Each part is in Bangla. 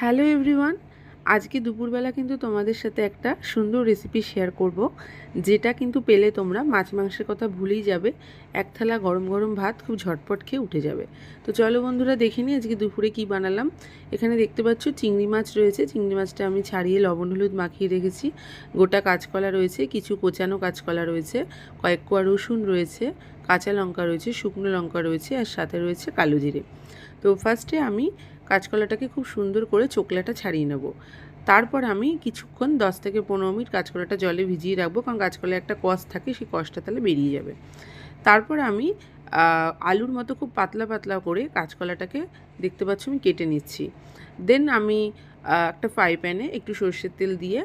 হ্যালো এভরিওয়ান, আজকে দুপুরবেলা কিন্তু তোমাদের সাথে একটা সুন্দর রেসিপি শেয়ার করব, যেটা কিন্তু পেলে তোমরা মাছ মাংসের কথা ভুলেই যাবে, এক থালা গরম গরম ভাত খুব ঝটপট খেয়ে উঠে যাবে। তো চলো বন্ধুরা দেখে নিই আজকে দুপুরে কি বানালাম। এখানে দেখতে পাচ্ছ চিংড়ি মাছ রয়েছে, চিংড়ি মাছটা আমি ছাড়িয়ে লবণ, হলুদ মাখিয়ে রেখেছি। গোটা কাঁচকলা রয়েছে, কিছু কোচানো কাঁচকলা রয়েছে, কয়েক কোয়া রসুন রয়েছে, কাঁচা লঙ্কা রয়েছে, শুকনো লঙ্কা রয়েছে, আর সাথে রয়েছে কালো জিরে। তো ফার্স্টে আমি কাঁচকলাটাকে খুব সুন্দর করে চোকলাটা ছাড়িয়ে নেব। তারপর আমি কিছুক্ষণ দশ থেকে পনেরো মিনিট কাঁচকলাটা জলে ভিজিয়ে রাখব কারণ কাঁচকলায় একটা কষ থাকে, সেই কষটা তাহলে বেরিয়ে যাবে। তারপর আমি আলুর মতো খুব পাতলা পাতলা করে কাঁচকলাটাকে দেখতে পাচ্ছ আমি কেটে নিচ্ছি। দেন আমি একটা ফ্রাই প্যানে একটু সর্ষের তেল দিয়ে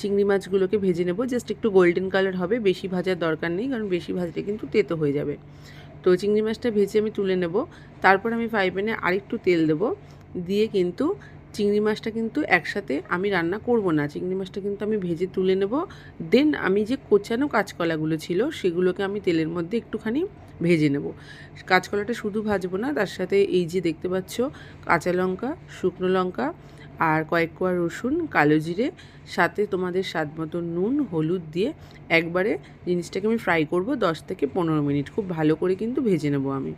চিংড়ি মাছগুলোকে ভেজে নেব। জাস্ট একটু গোল্ডেন কালার হবে, বেশি ভাজার দরকার নেই কারণ বেশি ভাজলে কিন্তু তেতো হয়ে যাবে। তো চিংড়ি মাছটা ভেজে আমি তুলে নেব। তারপর আমি ফ্রাই প্যানে আরেকটু তেল দেব। দিয়ে কিন্তু চিংড়ি মাছটা কিন্তু একসাথে আমি রান্না করব না। চিংড়ি মাছটা কিন্তু আমি ভেজে তুলে নেব। দেন আমি যে কোচানো কাঁচকলাগুলো ছিল, সেগুলোকে আমি তেলের মধ্যে একটুখানি ভেজে নেব। কাঁচকলাটা শুধু ভাজবো না, তার সাথে এই যে দেখতে পাচ্ছ, কাঁচা লঙ্কা, শুকনো লঙ্কা আর কয়েক কোয়া রসুন, কালো জিরে, সাথে তোমাদের স্বাদ মতো নুন, হলুদ দিয়ে একবারে জিনিসটাকে আমি ফ্রাই করব দশ থেকে পনেরো মিনিট। খুব ভালো করে কিন্তু ভেজে নেব আমি।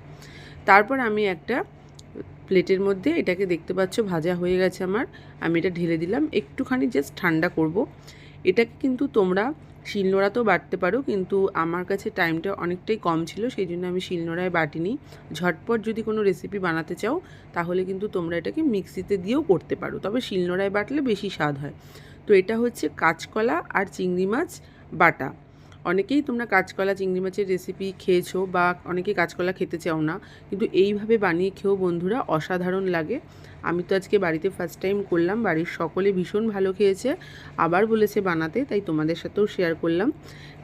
তারপর আমি একটা প্লেটের মধ্যে এটাকে দেখতে পাচ্ছ ভাজা হয়ে গেছে আমার। আমি এটা ঢেলে দিলাম। একটুখানি জাস্ট ঠান্ডা করব। এটাকে কিন্তু তোমরা শিলনোড়াতেও বাটতে পারো, কিন্তু আমার কাছে টাইমটা অনেকটাই কম ছিল সেই জন্য আমি শিলনোড়ায় বাটিনি। ঝটপট যদি কোনো রেসিপি বানাতে চাও, তাহলে কিন্তু তোমরা এটাকে মিক্সিতে দিয়েও করতে পারো, তবে শিলনোড়ায় বাটলে বেশি স্বাদ হয়। তো এটা হচ্ছে কাঁচকলা আর চিংড়ি মাছ বাটা। অনেকেই তোমরা কাঁচকলা, চিংড়ি মাছের রেসিপি খেয়েছো বা অনেকেই কাঁচকলা খেতে চাও না, কিন্তু এইভাবে বানিয়ে খেয়েও বন্ধুরা অসাধারণ লাগে। আমি তো আজকে বাড়িতে ফার্স্ট টাইম করলাম, বাড়ির সকলে ভীষণ ভালো খেয়েছে, আবার বলেছে বানাতে, তাই তোমাদের সাথেও শেয়ার করলাম।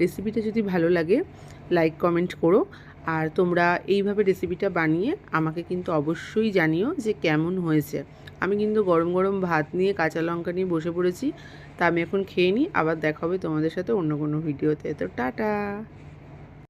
রেসিপিটা যদি ভালো লাগে লাইক কমেন্ট করো, আর তোমরা এইভাবে রেসিপিটা বানিয়ে আমাকে কিন্তু অবশ্যই জানিও যে কেমন হয়েছে। আমি কিন্তু গরম গরম ভাত নিয়ে কাঁচা লঙ্কা নিয়ে বসে পড়েছি তা আমি এখন খেয়ে নিই, আবার দেখা হবে তোমাদের সাথে অন্য কোনো ভিডিওতে। তো টাটা!